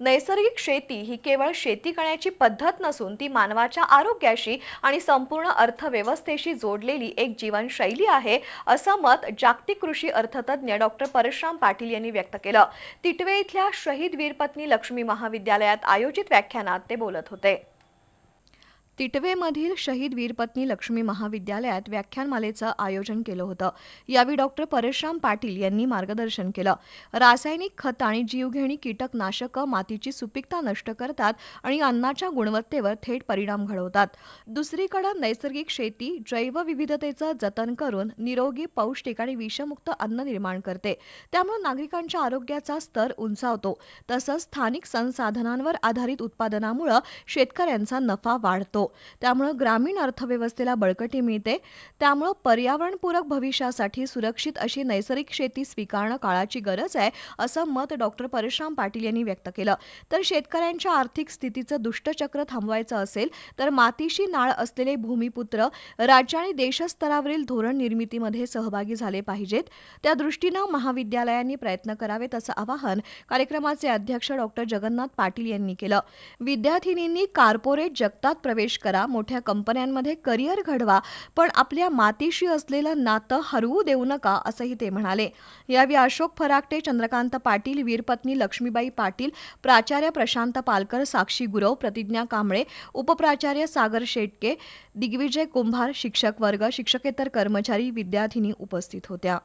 नैसर्गिक शेती ही केवळ शेती करण्याची पद्धत नसून ती मानवाच्या आरोग्याशी आणि संपूर्ण अर्थव्यवस्थेशी जोडलेली एक जीवनशैली आहे असं मत जागतिक कृषी अर्थतज्ञ डॉक्टर परशुराम पाटील यांनी व्यक्त केलं. तिटवे इथल्या शहीद वीरपत्नी लक्ष्मी महाविद्यालयात आयोजित व्याख्यानात ते बोलत होते. तिटवेमधील शहीद वीरपत्नी लक्ष्मी महाविद्यालयात व्याख्यानमालेचं आयोजन केलं होतं. यावेळी डॉक्टर परशुराम पाटील यांनी मार्गदर्शन केलं. रासायनिक खत आणि जीवघेणी कीटकनाशकं मातीची सुपीकता नष्ट करतात आणि अन्नाच्या गुणवत्तेवर थेट परिणाम घडवतात. दुसरीकडे नैसर्गिक शेती जैवविविधतेचं जतन करून निरोगी पौष्टिक आणि विषमुक्त अन्न निर्माण करते. त्यामुळे नागरिकांच्या आरोग्याचा स्तर उंचावतो. तसंच स्थानिक संसाधनांवर आधारित उत्पादनामुळे शेतकऱ्यांचा नफा वाढतो. त्यामुळं ग्रामीण अर्थव्यवस्थेला बळकटी मिळते. त्यामुळं पर्यावरणपूरक भविष्यासाठी सुरक्षित अशी नैसर्गिक शेती स्वीकारणं काळाची गरज आहे असं मत डॉक्टर परशुराम पाटील यांनी व्यक्त केलं. तर शेतकऱ्यांच्या आर्थिक स्थितीचं दुष्टचक्र थांबवायचं असेल तर मातीशी नाळ असलेले भूमिपुत्र राज्य आणि देशस्तरावरील धोरण निर्मितीमध्ये सहभागी झाले पाहिजेत. त्या दृष्टीनं महाविद्यालयांनी प्रयत्न करावेत असं आवाहन कार्यक्रमाचे अध्यक्ष डॉक्टर जगन्नाथ पाटील यांनी केलं. विद्यार्थिनींनी कार्पोरेट जगतात प्रवेश प्रवेश करा मोठ्या कंपन्यांमध्ये करिअर घडवा पण आपल्या मातीशी असलेलं नातं हरवू देऊ नका असंही ते म्हणाले. यावेळी अशोक फराकटे चंद्रकांत पाटील वीरपत्नी लक्ष्मीबाई पाटील प्राचार्य प्रशांत पालकर साक्षी गुरव प्रतिज्ञा कांबळे उपप्राचार्य सागर शेटके दिग्विजय कुंभार शिक्षक वर्ग शिक्षकेतर कर्मचारी विद्यार्थिनी उपस्थित होत्या.